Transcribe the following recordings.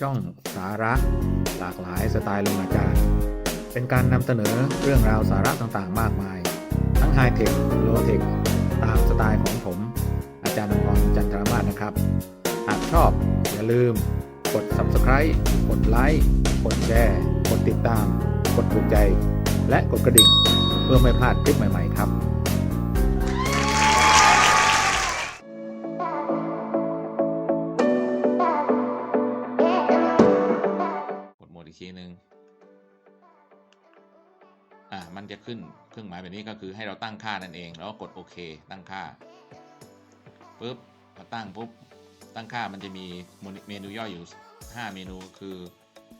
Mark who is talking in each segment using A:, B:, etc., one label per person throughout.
A: ช่องสาระ หลากหลายสไตล์ลงอาจารย์ เป็นการนำเสนอเรื่องราวสาระต่างๆ มากมาย ทั้งไฮเทคโลเทคตามสไตล์ของผม อาจารย์นพรจันทรมาศนะครับ หากชอบอย่าลืม กด subscribe กดไลค์กดแชร์กดติดตาม กดถูกใจ และกดกระดิ่ง เพื่อไม่พลาดคลิปใหม่ ๆ ครับ
B: แบบนี้ก็คือให้เราตั้งค่านั่นเอง แล้วก็กดโอเค ตั้งค่าปุ๊บพอตั้งปุ๊บตั้งค่ามันจะมีเมนูย่อยอยู่ 5 เมนูคือ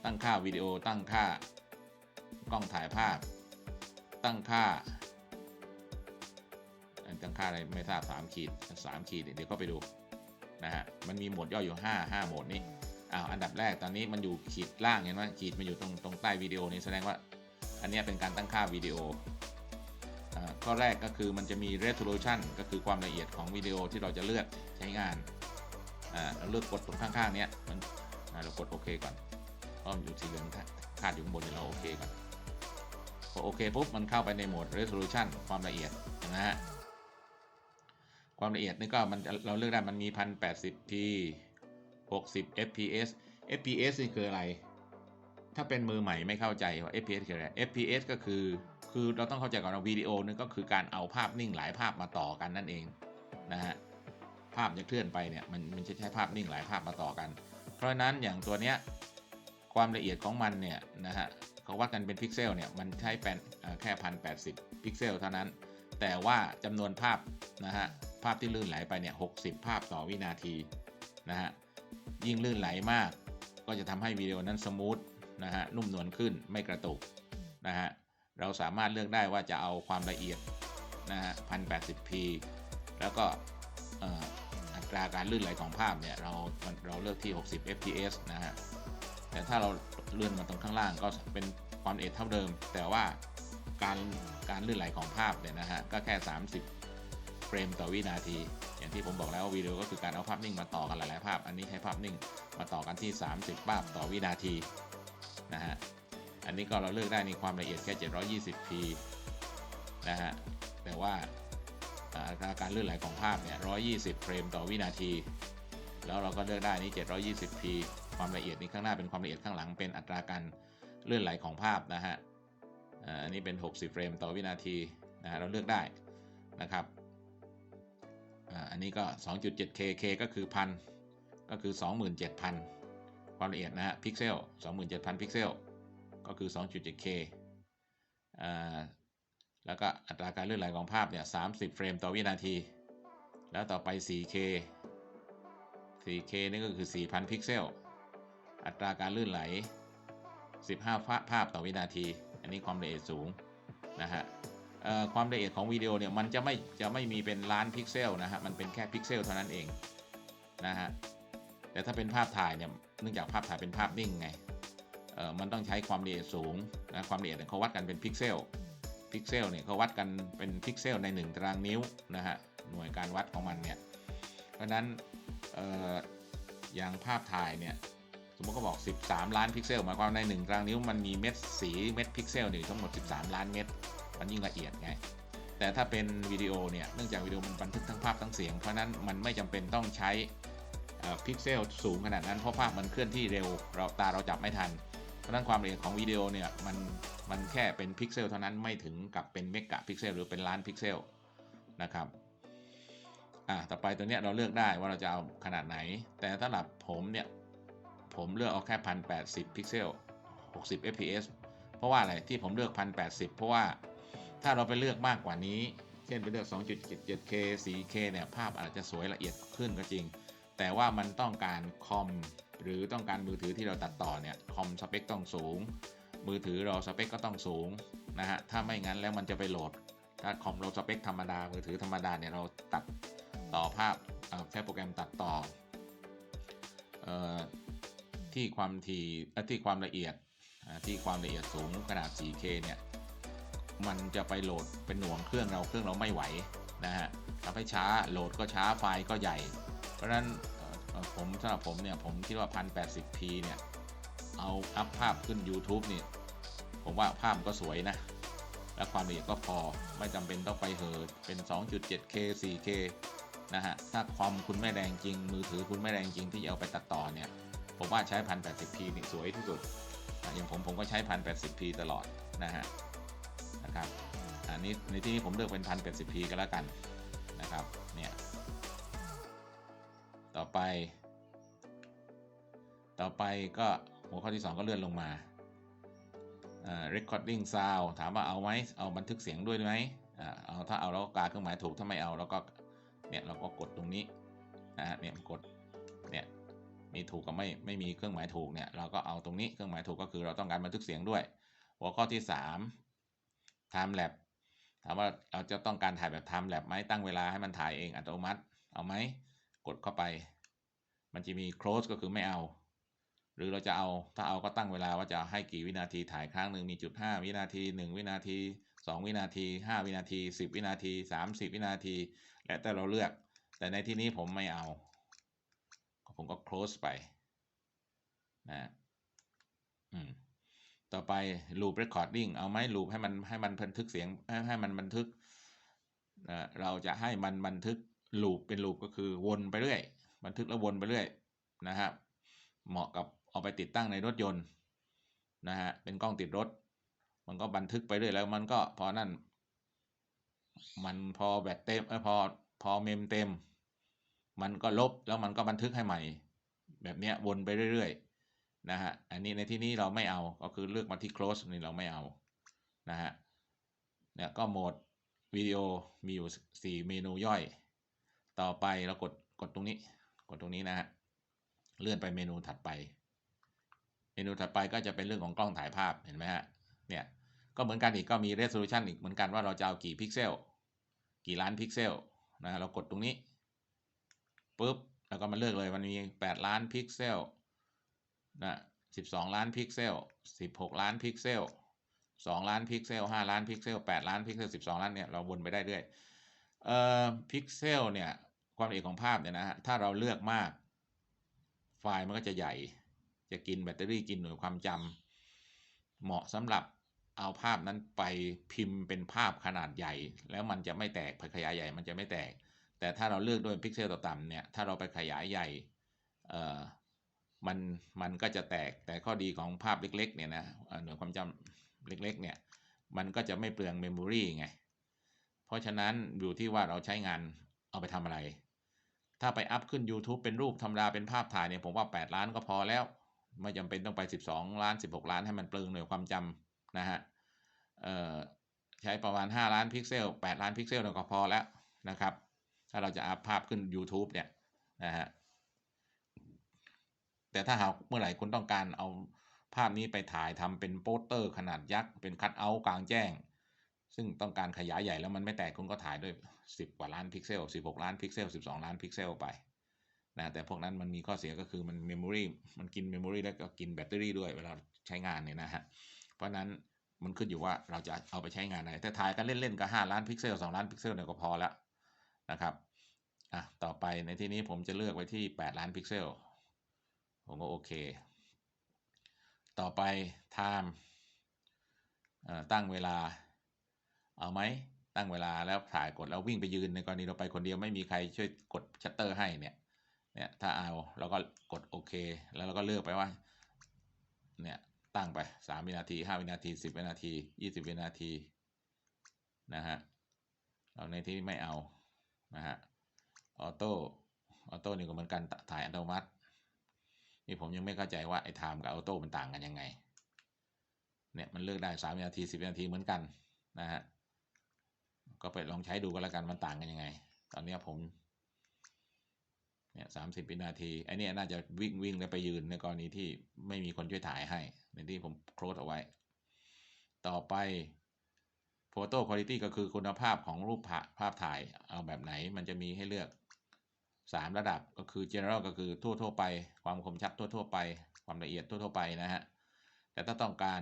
B: ตั้งค่าวิดีโอ ตั้งค่ากล้องถ่ายภาพ ตั้งค่าตั้งค่าอะไรไม่ทราบ3ขีด3ขีดเดี๋ยวก็ไปดูนะฮะมันมีโหมดย่อยอยู่ 5 5โหมดนี้อ้าวอันดับแรกตอนนี้มันอยู่ขีดล่างเห็นไหมขีดมันอยู่ตรงตรงใต้วิดีโอนี้แสดงว่า อันนี้เป็นการตั้งค่าวิดีโอ ข้อแรกก็คือมันจะมี resolution ก็คือความละเอียดของวิดีโอที่เราจะเลือกใช้งานเราเลือกกดตรงข้างๆเนี้ยมันเรากดโอเคก่อนเพราะมันอยู่สีเหลืองคาดอยู่บนเดี๋ยวเราโอเคก่อนพอโอเคปุ๊บมันเข้าไปในโหมด resolution ความละเอียดเห็นไหมฮะความละเอียดนี่ก็มันเราเลือกได้มันมี 1080p 60 fps fps นี่คืออะไร ถ้าเป็นมือใหม่ไม่เข้าใจว่า fps คืออะไร fps ก็คือ คือเราต้องเข้าใจก่อนว่าวิดีโอนี่ก็คือการเอาภาพนิ่งหลายภาพมาต่อกันนั่นเองนะฮะภาพจะเคลื่อนไปเนี่ยมันมันจะใช้ภาพนิ่งหลายภาพมาต่อกัน เพราะฉะนั้นอย่างตัวเนี้ยความละเอียดของมันเนี่ยนะฮะเขาวัดกันเป็นพิกเซลเนี่ยมันใช้เป็นแค่พันแปดสิบพิกเซลเท่านั้น แต่ว่าจำนวนภาพนะฮะภาพที่ลื่นไหลไปเนี่ยหกสิบภาพต่อวินาทีนะฮะยิ่งลื่นไหลมาก ก็จะทำให้วิดีโอนั้นสมูทนะฮะนุ่มนวลขึ้นไม่กระตุกนะฮะ เราสามารถเลือกได้ว่าจะเอาความละเอียดนะฮะ 1080p แล้วก็อัตราการลื่นไหลของภาพเนี่ยเราเราเลือกที่ 60 fps นะฮะ แต่ถ้าเราเลื่อนมาตรงข้างล่างก็เป็นความละเอียดเท่าเดิม แต่ว่าการการลื่นไหลของภาพเนี่ยนะฮะก็แค่ 30 เฟรมต่อวินาที อย่างที่ผมบอกแล้วว่าวิดีโอก็คือการเอาภาพนิ่งมาต่อกันหลายๆภาพ อันนี้ใช้ภาพนิ่งมาต่อกันที่ 30 ภาพต่อวินาทีนะฮะ อันนี้ก็เราเลือกได้ในความละเอียดแค่ 720p นะฮะ แต่ว่าอัตราการลื่นไหลของภาพเนี่ย 120 เฟรมต่อวินาที แล้วเราก็เลือกได้นี่ 720p ความละเอียดนี้ข้างหน้าเป็นความละเอียดข้างหลังเป็นอัตราการเลื่อนไหลของภาพนะฮะอันนี้เป็น 60 เฟรมต่อวินาทีนะฮะเราเลือกได้นะครับอันนี้ก็ 2.7K K ก็คือพันก็คือ 27,000 ความละเอียดนะฮะพิกเซล 27,000 พิกเซล ก็คือ 2.7K อ่าแล้วก็อัตราการเลื่อนไหลของภาพเนี่ย30 เฟรมต่อวินาที แล้วต่อไป 4K 4K นี่ก็คือ 4,000 พิกเซล อัตราการลื่นไหล 15ภาพภาพต่อวินาที อันนี้ความละเอียดสูงนะฮะความละเอียดของวิดีโอเนี่ยมันจะไม่จะไม่มีเป็นล้านพิกเซลนะฮะ มันเป็นแค่พิกเซลเท่านั้นเองนะฮะ แต่ถ้าเป็นภาพถ่ายเนี่ย เนื่องจากภาพถ่ายเป็นภาพนิ่งไง มันต้องใช้ความละเอียดสูงนะความละเอียดเขาวัดกันเป็นพิกเซลพิกเซลเนี่ยเขาวัดกันเป็นพิกเซลใน 1 ตารางนิ้วนะฮะหน่วยการวัดของมันเนี่ยเพราะนั้นอออย่างภาพถ่ายเนี่ยสมมติก็บอก 13 ล้านพิกเซลหมายความใน 1 ตารางนิ้วมันมีเม็ดสีเม็ดพิกเซลอยู่ทั้งหมด 13 ล้านเม็ดมันยิ่งละเอียดไงแต่ถ้าเป็นวิดีโอเนี่ยเนื่องจากวิดีโอมันบันทึกทั้งภาพทั้งเสียง เพราะนั้นมันไม่จำเป็นต้องใช้พิกเซลสูงขนาดนั้นเพราะภาพมันเคลื่อนที่เร็วเราตาเราจับไม่ทัน เพราะนั้นความละเอียดของวิดีโอเนี่ยมันมันแค่เป็นพิกเซลเท่านั้นไม่ถึงกับเป็นเมกะพิกเซลหรือเป็นล้านพิกเซลนะครับอ่าต่อไปตัวเนี้ยเราเลือกได้ว่าเราจะเอาขนาดไหน แต่สำหรับผมเนี่ยผมเลือกเอาแค่พันแปดสิบพิกเซล60 fps เพราะว่าอะไรที่ผมเลือก 1080 เพราะว่าถ้าเราไปเลือกมากกว่านี้ เช่นไปเลือก 2.77K 4K เนี่ยภาพอาจจะสวยละเอียดขึ้นก็จริง แต่ว่ามันต้องการคอมหรือต้องการมือถือที่เราตัดต่อเนี่ยคอมสเปคต้องสูง มือถือเราสเปคก็ต้องสูงนะฮะถ้าไม่งั้นแล้วมันจะไปโหลด ถ้าคอมเราสเปคธรรมดา มือถือธรรมดาเนี่ยเราตัดต่อภาพเอ่อใช้โปรแกรมตัดต่ออที่ความถี่ที่ความละเอียดที่ความละเอียดสูงขนาด 4K เนี่ยมันจะไปโหลดเป็นหน่วงเครื่องเราเครื่องเราไม่ไหวนะฮะทำให้ช้าโหลดก็ช้าไฟล์ก็ใหญ่ เพราะฉะนั้นผมสำหรับผมเนี่ยผมคิดว่า 1080p เนี่ยเอาอัพภาพขึ้น YouTube นี่ผมว่าภาพก็สวยนะ และความละเอียดก็พอไม่จำเป็นต้องไปเหอเป็น 2.7K 4K นะฮะ ถ้าความคุณไม่แรงจริง มือถือคุณไม่แรงจริงที่จะเอาไปตัดต่อเนี่ย ผมว่าใช้ 1080p นี่สวยที่สุดอะอย่างผมผมก็ใช้ 1080p ตลอดนะฮะนะครับอันนี้ในที่นี้ผมเลือกเป็น 1080p ก็แล้วกัน ต่อไป ต่อไปก็หัวข้อที่ 2 ก็เลื่อนลงมาอ่า recording sound ถามว่าเอาไหมเอาบันทึกเสียงด้วยไหมเอาถ้าเอาเราก็กาเครื่องหมายถูกถ้าไม่เอาเราก็เนี่ยเราก็กดตรงนี้นะฮะเนี่ยกดเนี่ยมีถูกกับไม่ไม่มีเครื่องหมายถูกเนี่ยเราก็เอาตรงนี้เครื่องหมายถูกก็คือเราต้องการบันทึกเสียงด้วย หัวข้อที่ 3 time lapse ถามว่าเราจะต้องการถ่ายแบบ time lapse ไหมตั้งเวลาให้มันถ่ายเองอัตโนมัติเอาไหม กดเข้าไป มันจะมี close ก็คือไม่เอา หรือเราจะเอาถ้าเอาก็ตั้งเวลาว่าจะให้กี่วินาทีถ่ายครั้งหนึ่งมีจุด5วินาที 1 วินาที 2 วินาที 5 วินาที 10 วินาที 30 วินาที และแต่เราเลือก แต่ในที่นี้ผมไม่เอา ผมก็ close ไปนะอืมต่อไป loop recording เอาไหม loop ให้มันให้มันบันทึกเสียงให้ให้มันบันทึกเอ่อเราจะให้มันบันทึก loop เป็น loop ก็คือวนไปเรื่อย บันทึกแล้ววนไปเรื่อยนะครับเหมาะกับเอาไปติดตั้งในรถยนต์นะฮะเป็นกล้องติดรถ มันก็บันทึกไปเรื่อยแล้วมันก็พอนั่น มันพอแบตเต็มเออพอพอเมมเต็ม มันก็ลบแล้วมันก็บันทึกให้ใหม่ แบบเนี้ยวนไปเรื่อยๆนะฮะอันนี้ในที่นี้เราไม่เอาก็คือเลือกมาที่ close นี่เราไม่เอานะฮะเนี่ยก็โหมดวิดีโอมีอยู่ 4 เมนูย่อย ต่อไปเรากดกดตรงนี้ กดตรงนี้นะฮะเลื่อนไปเมนูถัดไป เมนูถัดไปก็จะเป็นเรื่องของกล้องถ่ายภาพเห็นไหมฮะเนี่ยก็เหมือนกันอีกก็มี resolution อีกเหมือนกันว่าเราจะเอากี่พิกเซลกี่ล้านพิกเซลนะเรากดตรงนี้ปุ๊บแล้วก็มาเลือกเลยมันมี 8 ล้านพิกเซลนะ12 ล้านพิกเซล 16 ล้านพิกเซล 2 ล้านพิกเซล 5 ล้านพิกเซล 8 ล้านพิกเซล 12 ล้านเนี่ยเราวนไปได้เรื่อยเอ่อพิกเซลเนี่ย ความละเอียดของภาพเนี่ยนะฮะถ้าเราเลือกมาก ไฟล์มันก็จะใหญ่ จะกินแบตเตอรี่กินหน่วยความจำเหมาะสำหรับเอาภาพนั้นไปพิมพ์เป็นภาพขนาดใหญ่ แล้วมันจะไม่แตกขยายใหญ่มันจะไม่แตก แต่ถ้าเราเลือกด้วยพิกเซลต่ำๆเนี่ยถ้าเราไปขยายใหญ่เอ่อมันมันก็จะแตกแต่ข้อดีของภาพเล็กๆเนี่ยนะหน่วยความจำเล็กๆเนี่ยมันก็จะไม่เปลืองเมมโมรีไงเพราะฉะนั้นอยู่ที่ว่าเราใช้งานเอาไปทำอะไร ถ้าไปอัพขึ้น YouTube เป็นรูปธรรมดาเป็นภาพถ่ายเนี่ยผมว่า 8 ล้านก็พอแล้ว ไม่จำเป็นต้องไป 12 ล้าน 16 ล้านให้มันเปลืองหน่วยความจำนะฮะเออใช้ประมาณ 5 ล้านพิกเซล 8 ล้านพิกเซลเนี่ยก็พอแล้วนะครับ ถ้าเราจะอัพภาพขึ้น YouTube เนี่ยนะฮะแต่ถ้าหากเมื่อไหร่คุณต้องการเอาภาพนี้ไปถ่ายทำเป็นโปสเตอร์ขนาดยักษ์ เป็นคัตเอาท์กลางแจ้ง ซึ่งต้องการขยายใหญ่แล้วมันไม่แตกคุณก็ถ่ายด้วย 10 กว่าล้านพิกเซล 16 ล้านพิกเซล 12 ล้านพิกเซลไปนะแต่พวกนั้นมันมีข้อเสียก็คือมันเมมโมรีมันกินเมมโมรีแล้วก็กินแบตเตอรี่ด้วยเวลาใช้งานเนี่ยนะฮะเพราะนั้นมันขึ้นอยู่ว่าเราจะเอาไปใช้งานอะไรแต่ถ่ายกันเล่นๆก็5ล้านพิกเซล 2 ล้านพิกเซลเนี่ยก็พอแล้วนะครับอะต่อไปในที่นี้ผมจะเลือกไว้ที่ 8 ล้านพิกเซล ผมก็โอเค ต่อไป time ตั้งเวลาเอาไหม ตั้งเวลาแล้วถ่ายกดแล้ววิ่งไปยืนในกรณีเราไปคนเดียวไม่มีใครช่วยกดชัตเตอร์ให้เนี่ยเนี่ยถ้าเอาเราก็กดโอเค แล้วเราก็เลือกไปว่าเนี่ยตั้งไปสามวินาทีห้าวินาทีสิบวินาทียี่สิบวินาทีนะฮะเราในที่ไม่เอานะฮะออโต้ออโต้นี่ก็เหมือนกันถ่ายอัตโนมัตินี่ผมยังไม่เข้าใจว่าไอ้ไทม์กับออโต้มันต่างกันยังไงเนี่ยมันเลือกได้สามวินาทีสิบวินาทีเหมือนกันนะฮะ ก็ไปลองใช้ดูก็แล้วกันมันต่างกันยังไง ตอนนี้ผมเนี่ยสามสิบวินาทีไอ้นี่น่าจะวิ่งวิ่งแล้วไปยืนในกรณีที่ไม่มีคนช่วยถ่ายให้ ในที่ผมโคลดเอาไว้ ต่อไป Photo Quality ก็คือคุณภาพของรูปภาพถ่ายเอาแบบไหนมันจะมีให้เลือก 3 ระดับก็คือ General ก็คือทั่วทั่วไป ความคมชัดทั่วทั่วไป ความละเอียดทั่วทั่วไปนะฮะ แต่ถ้าต้องการ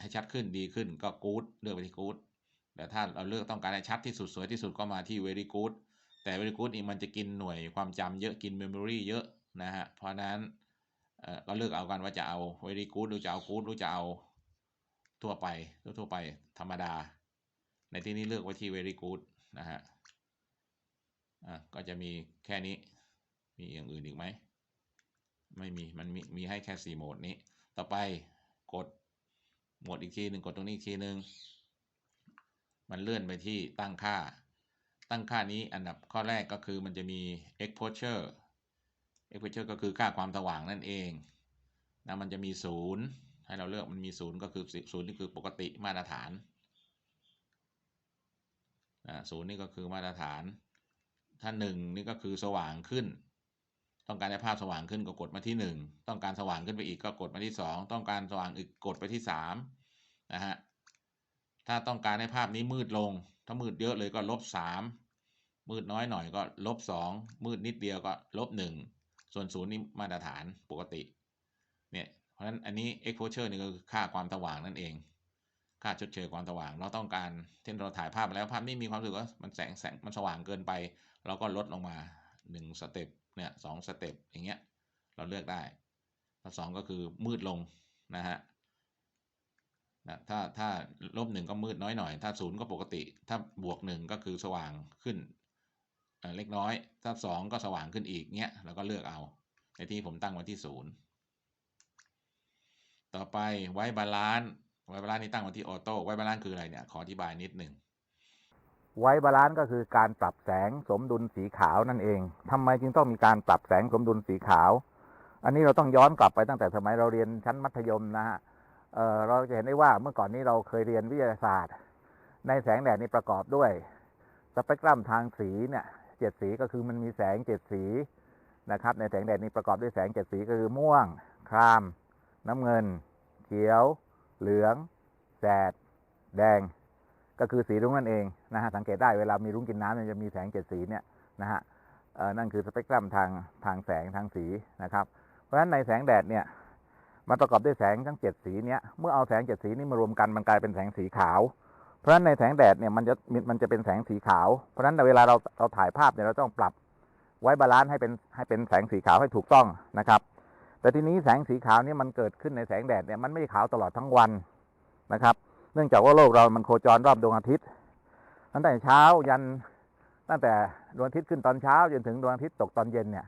B: ให้ชัดขึ้นดีขึ้นก็ Good เลือกไปที่ Good แต่ถ้าเราเลือกต้องการให้ชัดที่สุดสวยที่สุดก็มาที่ Very Good แต่ very good นี่มันจะกินหน่วยความจำเยอะกิน memory เยอะนะฮะ เพราะนั้นเออก็เลือกเอากันว่าจะเอา very good หรือจะเอา good หรือจะเอาทั่วไปทั่วไปธรรมดา ในที่นี้เลือกไว้ที่ very good นะฮะอะก็จะมีแค่นี้ มีอย่างอื่นอีกไหม ไม่มี มันมีมีให้แค่สี่โหมดนี้ ต่อไปกดโหมดอีกทีหนึ่งกดตรงนี้อีกทีหนึ่ง มันเลื่อนไปที่ตั้งค่า ตั้งค่านี้อันดับข้อแรกก็คือมันจะมี exposure exposure ก็คือค่าความสว่างนั่นเองนะมันจะมีศูนย์ให้เราเลือกมันมีศูนย์ก็คือศูนย์นี่คือปกติมาตรฐานศูนย์นี่ก็คือมาตรฐาน ถ้าหนึ่งนี่ก็คือสว่างขึ้น ต้องการให้ภาพสว่างขึ้นก็กดมาที่หนึ่งต้องการสว่างขึ้นไปอีกก็กดมาที่สองต้องการสว่างอีกกดไปที่สามนะฮะ ถ้าต้องการให้ภาพนี้มืดลง ถ้ามืดเยอะเลยก็ลบสามมืดน้อยหน่อยก็ลบสองมืดนิดเดียวก็ลบหนึ่งส่วนศูนย์นี่มาตรฐานปกติ เนี่ย เพราะฉะนั้นอันนี้ exposure นี่ก็คือค่าความสว่างนั่นเอง ค่าชดเชยความสว่าง เราต้องการเช่นเราถ่ายภาพมาแล้วภาพนี้มีความรู้สึกว่ามันแสงแสงมันสว่างเกินไป เราก็ลดลงมาหนึ่งสเต็ปเนี่ยสองสเต็ปอย่างเงี้ย เราเลือกได้ถ้าสองก็คือมืดลงนะฮะ นะถ้าถ้าลบหนึ่งก็มืดน้อยหน่อย ถ้าศูนย์ก็ปกติ ถ้าบวกหนึ่งก็คือสว่างขึ้นเเล็กน้อย ถ้าสองก็สว่างขึ้นอีกเงี้ยเราก็เลือกเอาในที่ผมตั้งไว้ที่ศูนย์ต่อไปไว้บาลานซ์ไว้บาลานซ์นี่ตั้งไว้ที่ออโต้ไว้บาลานซ์คืออะไรเนี่ยขออธิบายนิดหนึ่ง
C: ไว้บาลานซ์ก็คือการปรับแสงสมดุลสีขาวนั่นเองทำไมจึงต้องมีการปรับแสงสมดุลสีขาว อันนี้เราต้องย้อนกลับไปตั้งแต่สมัยเราเรียนชั้นมัธยมนะฮะ เราจะเห็นได้ว่าเมื่อก่อนนี้เราเคยเรียนวิทยาศาสตร์ ในแสงแดดนี้ประกอบด้วย สเปกตรัมทางสีเนี่ยเจ็ดสีก็คือมันมีแสงเจ็ดสีนะครับ ในแสงแดดนี้ประกอบด้วยแสงเจ็ดสีก็คือม่วง คราม น้ำเงิน เขียว เหลืองแสด แดง ก็คือสีรุ้งนั่นเองนะฮะสังเกตได้เวลามีรุ้งกินน้ำเนี่ยจะมีแสงเจ็ดสีเนี่ยนะฮะนั่นคือสเปกตรัมทางทางแสงทางสีนะครับ เพราะฉะนั้นในแสงแดดเนี่ย มันประกอบด้วยแสงทั้งเจ็ดสีเนี้ยเมื่อเอาแสงเจ็ดสีนี้มารวมกันมันกลายเป็นแสงสีขาว เพราะฉะนั้นในแสงแดดเนี่ยมันจะมันจะเป็นแสงสีขาว เพราะฉะนั้นเวลาเราเราถ่ายภาพเนี่ยเราต้องปรับไว้บาลานซ์ให้เป็นให้เป็นแสงสีขาวให้ถูกต้องนะครับ แต่ทีนี้แสงสีขาวนี่มันเกิดขึ้นในแสงแดดเนี่ยมันไม่ขาวตลอดทั้งวันนะครับ เนื่องจากว่าโลกเรามันโคจรรอบดวงอาทิตย์ตั้งแต่เช้ายันตั้งแต่ดวงอาทิตย์ขึ้นตอนเช้าจนถึงดวงอาทิตย์ตกตอนเย็นเนี่ย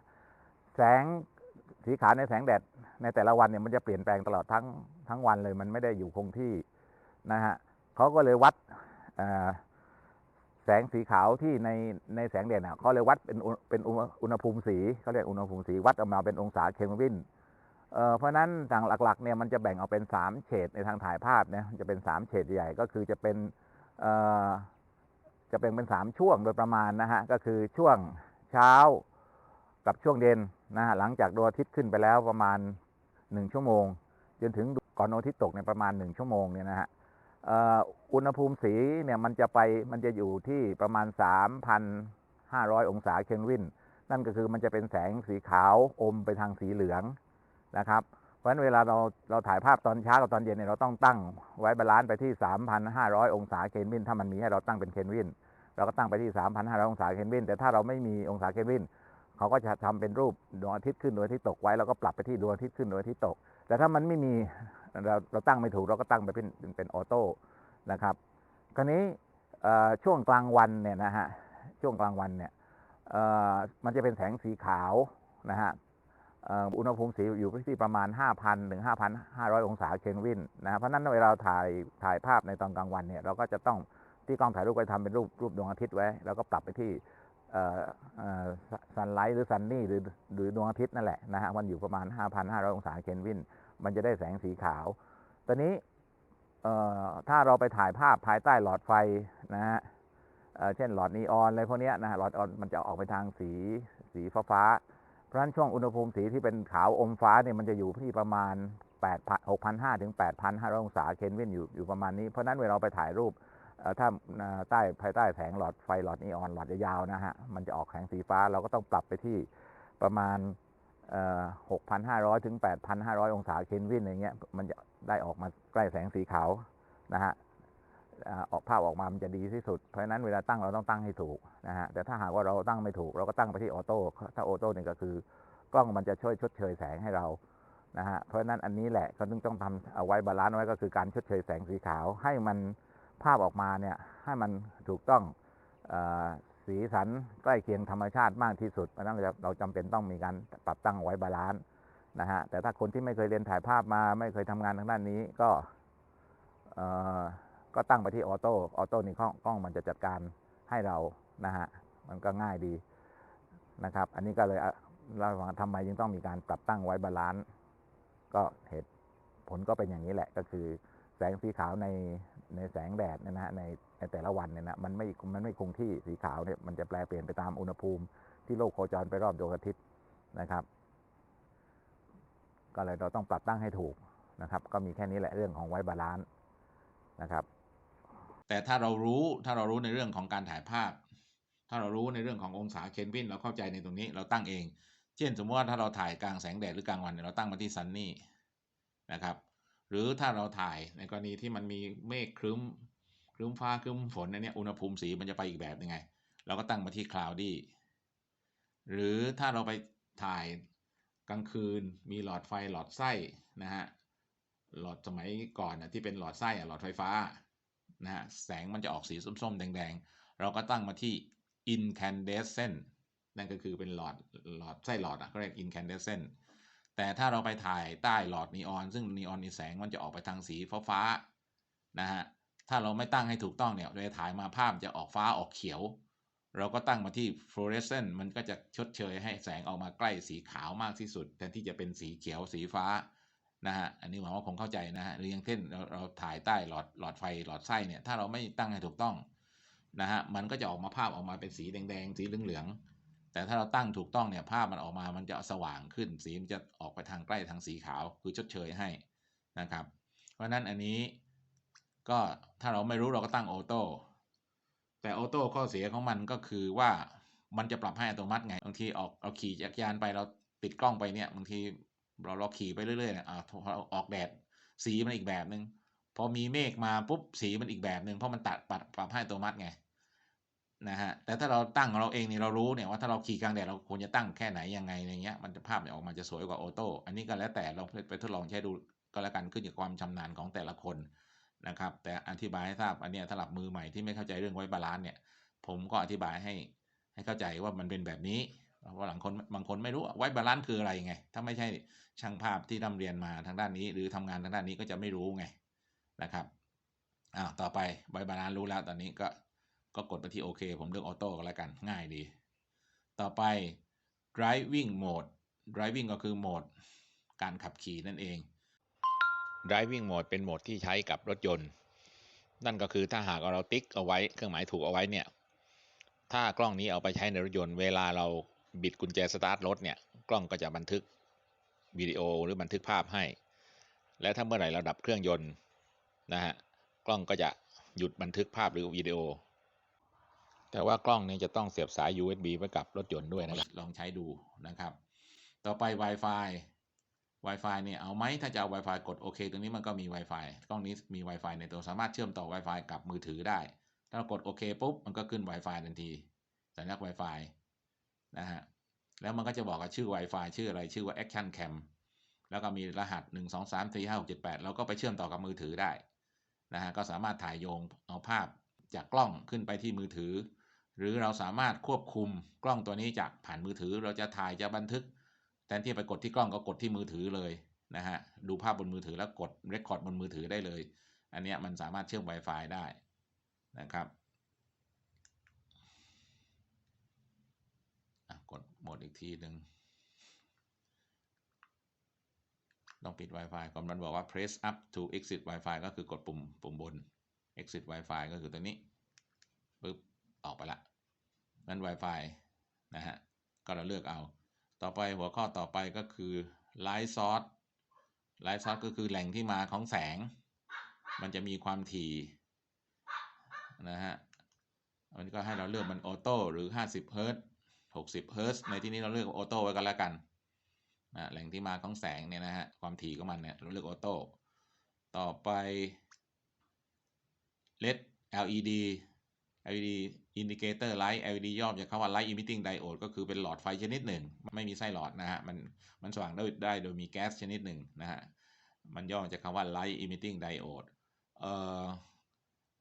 C: แสง สีขาวในแสงแดดในแต่ละวันเนี่ยมันจะเปลี่ยนแปลงตลอดทั้งทั้งวันเลยมันไม่ได้อยู่คงที่นะฮะเขาก็เลยวัดแสงสีขาวที่ในในแสงแดดน่ะเขาเลยวัดเป็นเป็นอุณหภูมิสีเขาเรียกอุณหภูมิสีวัดออกมาเป็นองศาเคลวินเอ่อเพราะนั้นทางหลักๆเนี่ยมันจะแบ่งออกเป็นสามเฉดในทางถ่ายภาพเนี่ยจะเป็นสามเฉดใหญ่ก็คือจะเป็นจะเป็นเป็นสามช่วงโดยประมาณนะฮะก็คือช่วงเช้ากับช่วงเย็น นะฮะหลังจากดวงอาทิตย์ขึ้นไปแล้วประมาณหนึ่งชั่วโมง จนถึงก่อนดวงอาทิตย์ตกในประมาณหนึ่งชั่วโมงเนี่ยนะฮะอุณหภูมิสีเนี่ยมันจะไปมันจะอยู่ที่ประมาณ 3,500 องศาเคลวิน นั่นก็คือมันจะเป็นแสงสีขาวอมไปทางสีเหลืองนะครับเพราะฉะนั้นเวลาเราเราถ่ายภาพตอนเช้ากับตอนเย็นเนี่ยเราต้องตั้งไว้บาลานซ์ไปที่ 3,500 องศาเคลวิน ถ้ามันมีให้เราตั้งเป็นเคลวิน เราก็ตั้งไปที่ 3,500 องศาเคลวิน แต่ถ้าเราไม่มีองศาเคลวิน เขาก็จะทำเป็นรูปดวงอาทิตย์ขึ้นดวงอาทิตย์ตกไว้เราก็ปรับไปที่ดวงอาทิตย์ขึ้นดวงอาทิตย์ตก แต่ถ้ามันไม่มีเราเราตั้งไม่ถูกเราก็ตั้งไปเป็นเป็นออโต้นะครับคราวนี้ช่วงกลางวันเนี่ยนะฮะช่วงกลางวันเนี่ยมันจะเป็นแสงสีขาวนะฮะอุณหภูมิสีอยู่ที่ประมาณ 5,000ถึง5,500 องศาเคลวินนะเพราะนั้นเวลาเราถ่ายถ่ายภาพในตอนกลางวันเนี่ยเราก็จะต้องที่กล้องถ่ายรูปไปทำเป็นรูปรูปดวงอาทิตย์ไว้ แล้วก็ปรับไปที่ ซันไลท์หรือซันนี่หรือหรือดวงอาทิตย์นั่นแหละนะฮะมันอยู่ประมาณ 5,500 องศาเคลวิน มันจะได้แสงสีขาว ตอนนี้ถ้าเราไปถ่ายภาพภายใต้หลอดไฟนะฮะเเช่นหลอดนีออนอะไรพวกนี้นะฮะหลอดออนมันจะออกไปทางสีสีฟ้าฟ้าเพราะฉะนั้นช่วงอุณหภูมิสีที่เป็นขาวอมฟ้าเนี่ยมันจะอยู่ที่ประมาณ8 6,500ถึง8,500 องศาเคลวินอยู่อยู่ประมาณนี้ เพราะนั้นเวลาเราไปถ่ายรูป ถ้าใต้ภายใต้แสงหลอดไฟหลอดนีออนหลอดยาวๆนะฮะ มันจะออกแสงสีฟ้าเราก็ต้องปรับไปที่ประมาณ 6,500 ถึง 8,500 องศาเคลวินอย่างเงี้ย มันจะได้ออกมาใกล้แสงสีขาวนะฮะออกภาพออกมา มันจะดีที่สุด เพราะฉะนั้นเวลาตั้งเราต้องตั้งให้ถูกนะฮะ แต่ถ้าหากว่าเราตั้งไม่ถูก เราก็ตั้งไปที่ออโต้ ถ้าออโต้เนี่ยก็คือกล้องมันจะช่วยชดเชยแสงให้เรา นะฮะ เพราะฉะนั้นอันนี้แหละก็ต้องต้องทำเอาไว้บาลานซ์ไว้ก็คือการชดเชยแสงสีขาวให้มัน ภาพออกมาเนี่ยให้มันถูกต้องอสีสันใกล้เคียงธรรมชาติมากที่สุดเพราะนั้นเราจะเราจำเป็นต้องมีการปรับตั้งไว้บาลานซ์นะฮะแต่ถ้าคนที่ไม่เคยเรียนถ่ายภาพมา ไม่เคยทำงานทางด้านนี้ก็ก็ตั้งไปที่ออโต้ออโต้นี่กล้องกล้องมันจะจัดการให้เรานะฮะมันก็ง่ายดีนะครับ อันนี้ก็เลยเราว่าทำไมจึงต้องมีการปรับตั้งไว้บาลานซ์ก็เหตุผลก็เป็นอย่างนี้แหละก็คือแสงสีขาวใน ในแสงแดดเนี่ยนะฮะในในแต่ละวันเนี่ยนะมันไม่มันไม่คงที่สีขาวเนี่ยมันจะแปลเปลี่ยนไปตามอุณหภูมิที่โลกโคจรไปรอบดวงอาทิตย์นะครับ ก็เลยเราต้องปรับตั้งให้ถูกนะครับ ก็มีแค่นี้แหละเรื่องของไว้บาลานซ์นะครับ
B: แต่ถ้าเรารู้ถ้าเรารู้ในเรื่องของการถ่ายภาพ ถ้าเรารู้ในเรื่องขององศาเคลวินเราเข้าใจในตรงนี้เราตั้งเอง เช่นสมมติว่าถ้าเราถ่ายกลางแสงแดดหรือกลางวันเนี่ยเราตั้งมาที่ซันนี่นะครับ หรือถ้าเราถ่ายในกรณีที่มันมีเมฆครึ้มครึ้มฟ้าครึ้มฝนนเนี้ยอุณหภูมิสีมันจะไปอีกแบบยังไง เราก็ตั้งมาที่คลาวดี้หรือถ้าเราไปถ่ายกลางคืนมีหลอดไฟหลอดไส้นะฮะหลอดสมัยก่อนนะที่เป็นหลอดไส้หลอดไฟฟ้านะฮะแสงมันจะออกสีส้มๆ แดง ๆ เราก็ตั้งมาที่ incandescent นั่นก็คือเป็นหลอดหลอดไส้หลอดอะก็เรียก incandescent แต่ถ้าเราไปถ่ายใต้หลอดนีออน ซึ่งนีออนนี่แสงมันจะออกไปทางสีฟ้าๆนะฮะถ้าเราไม่ตั้งให้ถูกต้องเนี่ยเวลาถ่ายมาภาพจะออกฟ้าออกเขียว เราก็ตั้งมาที่ fluorescent มันก็จะชดเชยให้แสงออกมาใกล้สีขาวมากที่สุดแทนที่จะเป็นสีเขียวสีฟ้านะฮะอันนี้หวังว่าคงเข้าใจนะฮะหรืออย่างเช่นเราเราถ่ายใต้หลอดหลอดไฟหลอดไส้เนี่ยถ้าเราไม่ตั้งให้ถูกต้องนะฮะมันก็จะออกมาภาพออกมาเป็นสีแดงๆสีเหลืองๆ แต่ถ้าเราตั้งถูกต้องเนี่ยภาพมันออกมามันจะสว่างขึ้น สีมันจะออกไปทางใกล้ทางสีขาวคือชดเชยให้นะครับ เพราะฉะนั้นอันนี้ก็ถ้าเราไม่รู้เราก็ตั้งออโต้แต่ออโต้ข้อเสียของมันก็คือว่ามันจะปรับให้อัตโนมัติไงบางทีออกเราขี่จักรยานไปเราติดกล้องไปเนี่ยบางทีเราเราขี่ไปเรื่อยๆเนี่ยอ่าออกแดดสีมันอีกแบบหนึง่งพอมีเมฆมาปุ๊บสีมันอีกแบบหนึ่งเพราะมันตัดปรับปรับให้อัตโนมัติไง นะฮะแต่ถ้าเราตั้งของเราเองเนี่ยเรารู้เนี่ยว่าถ้าเราขี่กลางแดดเราควรจะตั้งแค่ไหนยังไงอะไรเงี้ยมันจะภาพเนี่ยออกมาจะสวยกว่าออโต้อันนี้ก็แล้วแต่เราไปทดลองใช้ดูก็แล้วกันขึ้นอยู่กับความชำนาญของแต่ละคนนะครับ แต่อธิบายให้ทราบอันนี้สำหรับมือใหม่ที่ไม่เข้าใจเรื่องไว้บาลานซ์เนี่ย ผมก็อธิบายให้ให้เข้าใจว่ามันเป็นแบบนี้เพราะหลังคนบางคนไม่รู้ว่าไว้บาลานซ์คืออะไรไง ถ้าไม่ใช่ช่างภาพที่ร่ำเรียนมาทางด้านนี้ หรือทำงานทางด้านนี้ก็จะไม่รู้ไงนะครับอ้าวต่อไปไว้บาลานซ์รู้แล้วตอนนี้ก็ ก็กดไปที่โอเค ผมเลือกออโต้ก็แล้วกันง่ายดี ต่อไป driving mode driving ก็คือโหมดการขับขี่นั่นเอง driving mode เป็นโหมดที่ใช้กับรถยนต์ นั่นก็คือถ้าหากเราติ๊กเอาไว้เครื่องหมายถูกเอาไว้เนี่ย ถ้ากล้องนี้เอาไปใช้ในรถยนต์ เวลาเราบิดกุญแจสตาร์ทรถเนี่ย กล้องก็จะบันทึกวิดีโอหรือบันทึกภาพให้ และถ้าเมื่อไหร่เราดับเครื่องยนต์นะฮะ กล้องก็จะหยุดบันทึกภาพหรือวิดีโอ แต่ว่ากล้องนี้จะต้องเสียบสาย USB ไว้กับรถยนต์ด้วยนะครับ ลองใช้ดูนะครับ ต่อไป Wi-Fi Wi-Fi เนี่ยเอาไหมถ้าจะเอา Wi-Fi กดโอเคตรงนี้มันก็มี Wi-Fi กล้องนี้มี Wi-Fi ในตัวสามารถเชื่อมต่อ Wi-Fi กับมือถือได้ ถ้าเรากดโอเคปุ๊บมันก็ขึ้น Wi-Fi ทันทีสัญลักษณ์ Wi-Fi นะฮะแล้วมันก็จะบอกว่าชื่อ Wi-Fi ชื่ออะไรชื่อว่า Action Cam แล้วก็มีรหัส 1 2 3 4 5 6 7 8เราก็ไปเชื่อมต่อกับมือถือได้นะฮะก็สามารถถ่ายโยงเอาภาพจากกล้องขึ้นไปที่มือถือ หรือเราสามารถควบคุมกล้องตัวนี้จากผ่านมือถือ เราจะถ่ายจะบันทึกแทนที่ไปกดที่กล้องก็กดที่มือถือเลยนะฮะดูภาพบนมือถือแล้วกดเรคคอร์ดบนมือถือได้เลย อันเนี้ยมันสามารถเชื่อม Wi-Fi ได้นะครับกดหมดอีกทีหนึ่งต้องปิด Wi-Fi ก่อนมันบอกว่า press up to exit Wi-Fi ก็คือกดปุ่มปุ่มบน exit Wi-Fi ก็คือตัวนี้ปึ๊บ ออกไปละนั่น Wi-Fi นะฮะก็เราเลือกเอา ต่อไปหัวข้อต่อไปก็คือ light source light source ก็คือแหล่งที่มาของแสง มันจะมีความถี่นะฮะมันก็ให้เราเลือกมันออโต้หรือ 50 เฮิร์ต60 เฮิร์ตในที่นี้เราเลือกออโต้ไว้กันแล้วกันนะแหล่งที่มาของแสงเนี่ยนะฮะความถี่ของมันเนี่ยเราเลือกออโต้ต่อไป LED LED LED indicator light LED ย่อมาจากคำว่า light emitting diode ก็คือเป็นหลอดไฟชนิดหนึ่ง ไม่มีไส้หลอดนะฮะ มันมันสว่างได้ได้โดยมีแก๊สชนิดหนึ่งนะฮะ มันย่อมาจากคำว่า light emitting diode เอ่อ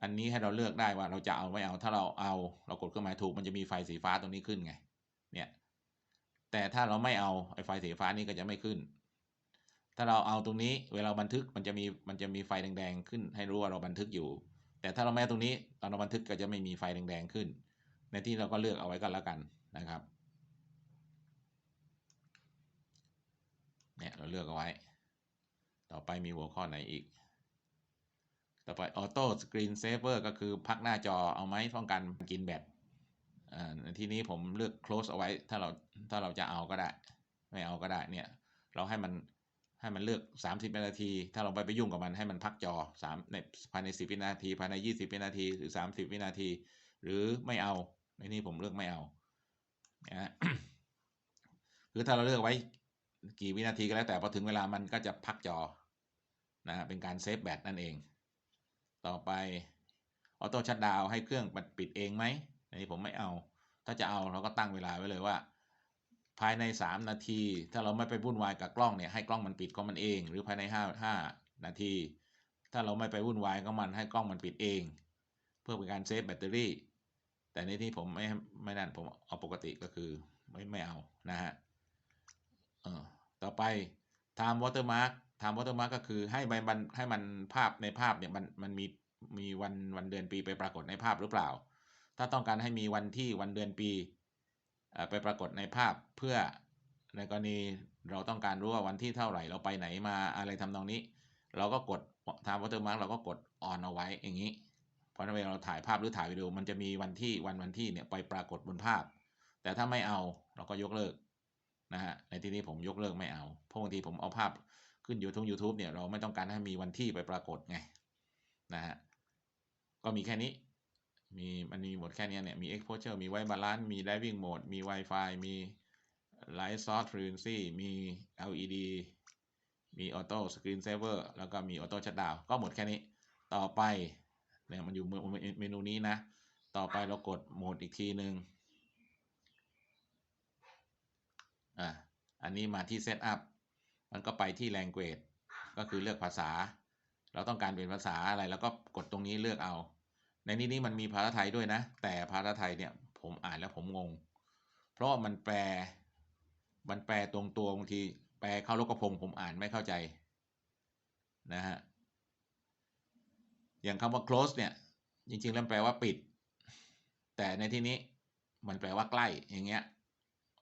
B: อันนี้ให้เราเลือกได้ว่าเราจะเอาไม่เอาถ้าเราเอาเรากดเครื่องหมายถูกมันจะมีไฟสีฟ้าตรงนี้ขึ้นไง เนี่ย แต่ถ้าเราไม่เอาไอ้ไฟสีฟ้านี่ก็จะไม่ขึ้น ถ้าเราเอาตรงนี้เวลาบันทึกมันจะมีมันจะมีไฟแดงๆขึ้น ให้รู้ว่าเราบันทึกอยู่ แต่ถ้าเราไม่ตรงนี้ตอนเราบันทึกก็จะไม่มีไฟแดงๆขึ้น ในที่เราก็เลือกเอาไว้ก็แล้วกันนะครับเนี่ยเราเลือกเอาไว้ ต่อไปมีหัวข้อไหนอีก ต่อไปออโต้สกรีนเซฟเวอร์ก็คือพักหน้าจอเอาไหมป้องกันกินแบตอ่าในที่นี้ผมเลือก close เอาไว้ถ้าเราถ้าเราจะเอาก็ได้ ไม่เอาก็ได้เนี่ยเราให้มัน ให้มันเลือก 30วินาที ถ้าเราไปไปยุ่งกับมันให้มันพักจอ3ในภายใน 10วินาที ภายใน 20วินาที หรือ 30 วินาที หรือไม่เอา ในนี้ผมเลือกไม่เอานะฮะคือถ้าเราเลือกไว้กี่วินาทีก็แล้วแต่พอถึงเวลามันก็จะพักจอนะฮะเป็นการเซฟแบตนั่นเอง ต่อไปออโต้ชัดดาวให้เครื่องมันปิดเองไหมอันนี้ผมไม่เอา ถ้าจะเอาเราก็ตั้งเวลาไว้เลยว่า ภายใน 3 นาที ถ้าเราไม่ไปวุ่นวายกับกล้องเนี่ยให้กล้องมันปิดของมันเอง หรือภายใน 5 5 นาที ถ้าเราไม่ไปวุ่นวายกับมันให้กล้องมันปิดเอง เพื่อเป็นการเซฟแบตเตอรี่ แต่ในที่ผมไม่ไม่นั่นผมเอาปกติก็คือไม่ไม่เอานะฮะเออต่อไป time watermark time watermark ก็คือให้มันให้มันภาพในภาพเนี่ยมันมันมีมีวันวันเดือนปีไปปรากฏในภาพหรือเปล่า ถ้าต้องการให้มีวันที่วันเดือนปี ไปปรากฏในภาพเพื่อในกรณีเราต้องการรู้ว่าวันที่เท่าไหร่เราไปไหนมาอะไรทำนองนี้ เราก็กด time watermark เราก็กด on เอาไว้อย่างนี้เพราะเวลาเราถ่ายภาพหรือถ่ายวิดีโอมันจะมีวันที่วันวันที่เนี่ยไปปรากฏบนภาพ แต่ถ้าไม่เอาเราก็ยกเลิกนะฮะในที่นี้ผมยกเลิกไม่เอาเพราะบางทีผมเอาภาพขึ้น YouTube YouTube เนี่ยเราไม่ต้องการให้มีวันที่ไปปรากฏไงนะฮะก็มีแค่นี้ มีมันมีหมดแค่นี้เนี่ย มี exposure มี white balance มี diving mode มี Wi-Fi มี light source frequency มี LED มี auto screen saver แล้วก็มี auto shutdown ก็หมดแค่นี้ ต่อไปเนี่ยมันอยู่เมเมเมนูนี้นะ ต่อไปเรากดโหมดอีกทีหนึ่งอะอันนี้มาที่ Setup มันก็ไปที่ Language ก็คือเลือกภาษา เราต้องการเป็นภาษาอะไร แล้วก็กดตรงนี้เลือกเอา ในนี้นี่มันมีภาษาไทยด้วยนะ แต่ภาษาไทยเนี่ยผมอ่านแล้วผมงง เพราะมันแปล มันแปลตรงตัวบางที แปลเข้าลกกระพงผมอ่านไม่เข้าใจนะฮะ อย่างคำว่า close เนี่ย จริงๆแล้วแปลว่าปิด แต่ในที่นี้มันแปลว่าใกล้อย่างเงี้ย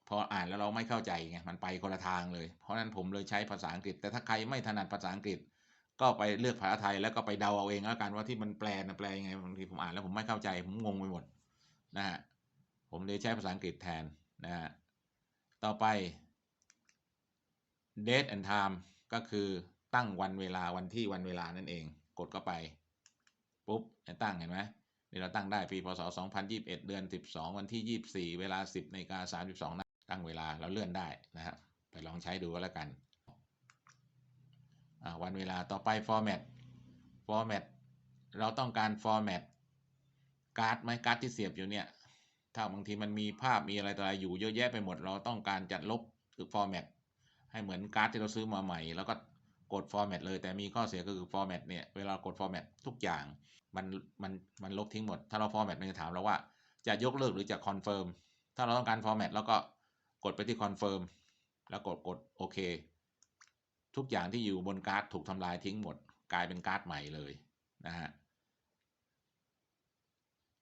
B: พออ่านแล้วเราไม่เข้าใจไง มันไปคนละทางเลย เพราะฉะนั้นผมเลยใช้ภาษาอังกฤษ แต่ถ้าใครไม่ถนัดภาษาอังกฤษ ก็ไปเลือกภาษาไทยแล้วก็ไปเดาเอาเองแล้วกันว่าที่มันแปลนะแปลยังไงบางทีผมอ่านแล้วผมไม่เข้าใจผมงงไปหมดนะฮะผมเลยใช้ภาษาอังกฤษแทนนะฮะต่อไป date and time ก็คือตั้งวันเวลาวันที่วันเวลานั่นเอง กดเข้าไป ปุ๊บตั้งเห็นไหมนี่เราตั้งได้ปีพศ 2021 เดือน 12 วันที่ 24 เวลา 10นาฬิกา32นาทีตั้งเวลาเราเลื่อนได้นะฮะไปลองใช้ดูก็แล้วกัน วันเวลาต่อไป format format เราต้องการ format การ์ดไหมการ์ดที่เสียบอยู่เนี่ย ถ้าบางทีมันมีภาพมีอะไรต่ออะไรอยู่เยอะแยะไปหมด เราต้องการจะลบคือ format ให้เหมือนการ์ดที่เราซื้อมาใหม่ แล้วก็กด format เลยแต่มีข้อเสียก็คือ format เนี่ยเวลากด format ทุกอย่างมันมันมันลบทิ้งหมด ถ้าเรา format มันจะถามเราว่าจะยกเลิกหรือจะ confirm ถ้าเราต้องการ format แล้วก็กดไปที่ confirm แล้วกดกดโอเค ทุกอย่างที่อยู่บนการ์ดถูกทำลายทิ้งหมด กลายเป็นการ์ดใหม่เลยนะฮะ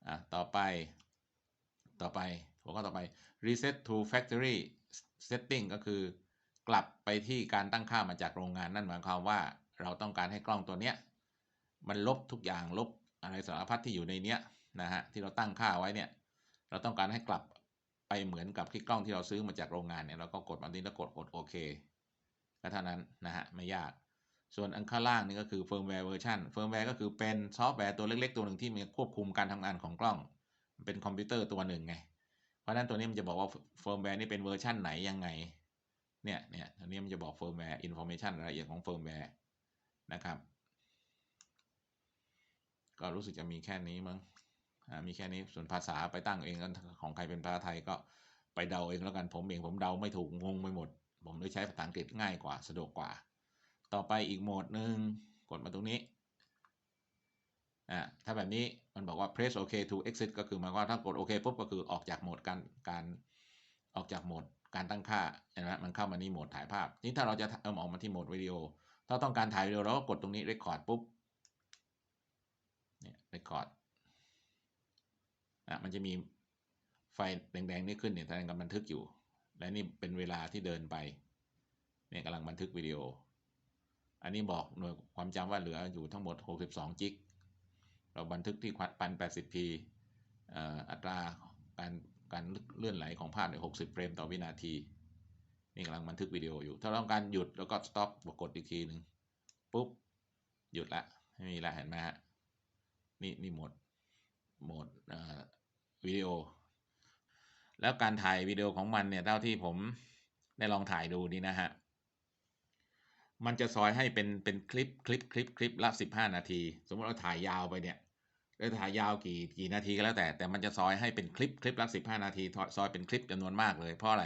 B: อะต่อไปต่อไปหัวข้อต่อไป reset to factory setting ก็คือกลับไปที่การตั้งค่ามาจากโรงงานนั่นหมายความว่าเราต้องการให้กล้องตัวเนี้ยมันลบทุกอย่างลบอะไรสารพัดที่อยู่ในเนี้ยนะฮะที่เราตั้งค่าไว้เนี่ย เราต้องการให้กลับไปเหมือนกับที่กล้องที่เราซื้อมาจากโรงงานเนี่ยเราก็กดอันนี้แล้วกดกดโอเค ก็เท่านั้นนะฮะไม่ยาก ส่วนอันข้างล่างนี่ก็คือ firmware version firmware ก็คือเป็นซอฟต์แวร์ตัวเล็ก ๆ ตัวหนึ่งที่มีควบคุมการทำงานของกล้อง เป็นคอมพิวเตอร์ตัวหนึ่งไง เพราะนั้นตัวนี้มันจะบอกว่า firmware นี่เป็นเวอร์ชันไหนยังไง เนี่ยเนี่ยอันนี้มันจะบอก firmware information รายละเอียดของ firmware นะครับก็รู้สึกจะมีแค่นี้มั้งอ่ามีแค่นี้ส่วนภาษาไปตั้งเองกันของใครเป็นภาษาไทยก็ไปเดาเองแล้วกันผมเองผมเดาไม่ถูกงงไปหมด ผมเลยใช้ภาษาอังกฤษง่ายกว่าสะดวกกว่า ต่อไปอีกโหมดหนึ่งกดมาตรงนี้อ่าถ้าแบบนี้มันบอกว่า press OK to exit ก็คือหมายความว่าถ้ากด OK ปุ๊บก็คือออกจากโหมดการการออกจากโหมดการตั้งค่าเห็นไหมมันเข้ามานี่โหมดถ่ายภาพ นี่ถ้าเราจะเอาออกมาที่โหมดวิดีโอ ถ้าต้องการถ่ายวิดีโอเราก็กดตรงนี้ record ปุ๊บเนี่ย record อะมันจะมีไฟแดงๆนี่ขึ้นเนี่ยแสดงกำลังบันทึกอยู่ และนี่เป็นเวลาที่เดินไปเนี่ยกำลังบันทึกวิดีโอ อันนี้บอกหน่วยความจำว่าเหลืออยู่ทั้งหมด 62 จิก เราบันทึกที่ 1080p เอ่ออัตราการการเลื่อนไหลของภาพใน 60 เฟรมต่อวินาที นี่กำลังบันทึกวิดีโออยู่ ถ้าต้องการหยุดแล้วก็ stop กดอีกทีหนึ่งปุ๊บ หยุดละ ไม่มีละเห็นไหมฮะ นี่นี่หมด หมดอ่อวิดีโอ แล้วการถ่ายวิดีโอของมันเนี่ยเท่าที่ผมได้ลองถ่ายดูนี่นะฮะ มันจะซอยให้เป็นเป็นคลิปคลิปคลิปคลิปละสิบห้านาที สมมติเราถ่ายยาวไปเนี่ยเราถ่ายยาวกี่กี่นาทีก็แล้วแต่ แต่มันจะซอยให้เป็นคลิปคลิปละสิบห้านาทีซอยเป็นคลิปจำนวนมากเลยเพราะอะไร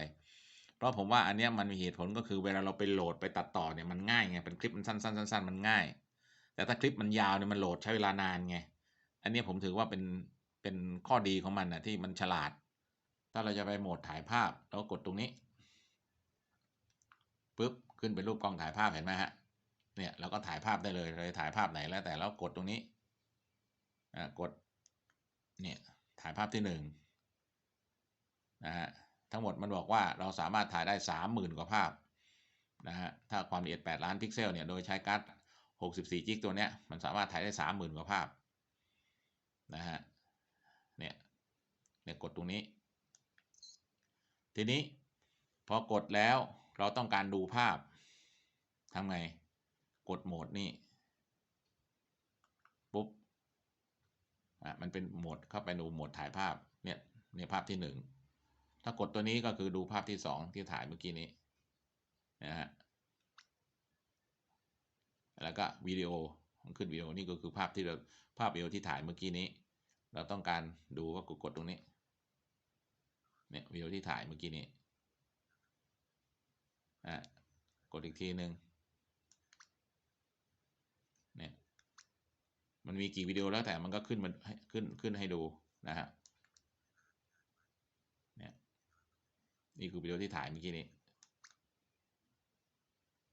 B: เพราะผมว่าอันเนี้ยมันมีเหตุผลก็คือเวลาเราไปโหลดไปตัดต่อเนี่ยมันง่ายไงเป็นคลิปมันสั้นๆสั้นๆมันง่าย แต่ถ้าคลิปมันยาวเนี่ยมันโหลดใช้เวลานานไงอันนี้ผมถือว่าเป็นเป็นข้อดีของมันนะที่มันฉลาด ถ้าเราจะไปโหมดถ่ายภาพเราก็กดตรงนี้ปุ๊บขึ้นเป็นรูปกล้องถ่ายภาพเห็นไหมฮะเนี่ยเราก็ถ่ายภาพได้เลยเราจะถ่ายภาพไหนแล้วแต่เรากดตรงนี้อ่ากดเนี่ยถ่ายภาพที่หนึ่งนะฮะทั้งหมดมันบอกว่าเราสามารถถ่ายได้สามหมื่นกว่าภาพนะฮะถ้าความละเอียด 8 ล้านพิกเซลเนี่ยโดยใช้การ์ด64 จิกตัวเนี้ยมันสามารถถ่ายได้สามหมื่นกว่าภาพนะฮะเนี่ยเนี่ยกดตรงนี้ ทีนี้พอกดแล้วเราต้องการดูภาพทำไง กดโหมดนี่ปุ๊บอะมันเป็นโหมดเข้าไปดูโหมดถ่ายภาพเนี่ยเนี่ยภาพที่หนึ่งถ้ากดตัวนี้ก็คือดูภาพที่สองที่ถ่ายเมื่อกี้นี้นะฮะแล้วก็วิดีโอมันขึ้นวิดีโอนี่ก็คือภาพที่เราภาพวิดีโอที่ถ่ายเมื่อกี้นี้ เราต้องการดูก็กดกดตรงนี้ เนี่ยวิดีโอที่ถ่ายเมื่อกี้นี้อะกดอีกทีหนึ่งเนี่ยมันมีกี่วิดีโอแล้วแต่มันก็ขึ้นมันให้ขึ้นขึ้นให้ดูนะฮะเนี่ยนี่คือวิดีโอที่ถ่ายเมื่อกี้นี้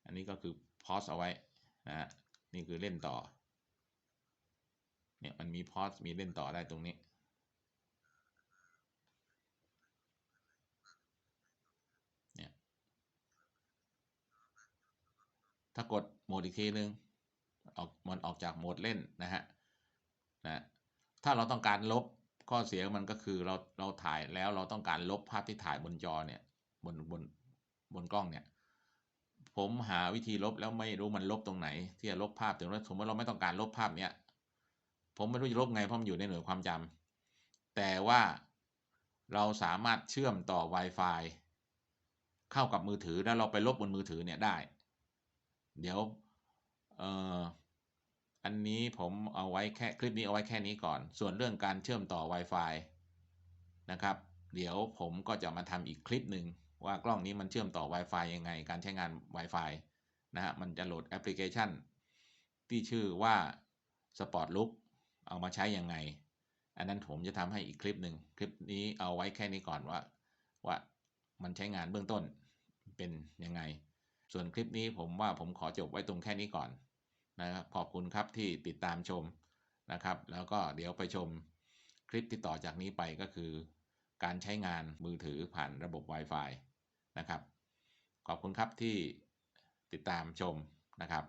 B: อันนี้ก็คือพอสเอาไว้นะฮะนี่คือเล่นต่อเนี่ยมันมีพอสมีเล่นต่อได้ตรงนี้ เนี่ย ถ้ากดโหมดอีกทีนึงออกมันออกจากโหมดเล่นนะฮะนะถ้าเราต้องการลบข้อเสียมันก็คือเราเราถ่ายแล้วเราต้องการลบภาพที่ถ่ายบนจอเนี่ยบนบนบนกล้องเนี่ยผมหาวิธีลบแล้วไม่รู้มันลบตรงไหน ที่จะลบภาพถึงว่าสมมติเราไม่ต้องการลบภาพเนี้ยผมไม่รู้จะลบไงเพราะมันอยู่ในหน่วยความจำแต่ว่าเราสามารถเชื่อมต่อ Wi-Fi เข้ากับมือถือแล้วเราไปลบบนมือถือเนี่ยได้ เดี๋ยวเอ่ออันนี้ผมเอาไว้แค่คลิปนี้เอาไว้แค่นี้ก่อน ส่วนเรื่องการเชื่อมต่อ Wi-Fi นะครับ เดี๋ยวผมก็จะมาทำอีกคลิปหนึ่งว่ากล้องนี้มันเชื่อมต่อ Wi-Fi ยังไง การใช้งาน Wi-Fi นะฮะมันจะโหลดแอปพลิเคชัน ที่ชื่อว่า Sport Look เอามาใช้ยังไง อันนั้นผมจะทำให้อีกคลิปหนึ่งคลิปนี้เอาไว้แค่นี้ก่อนว่า ว่ามันใช้งานเบื้องต้นเป็นยังไง ส่วนคลิปนี้ผมว่าผมขอจบไว้ตรงแค่นี้ก่อนนะครับขอบคุณครับที่ติดตามชมนะครับ แล้วก็เดี๋ยวไปชมคลิปที่ต่อจากนี้ไปก็คือ การใช้งานมือถือผ่านระบบ Wi-Fi นะครับ ขอบคุณครับที่ติดตามชมนะครับ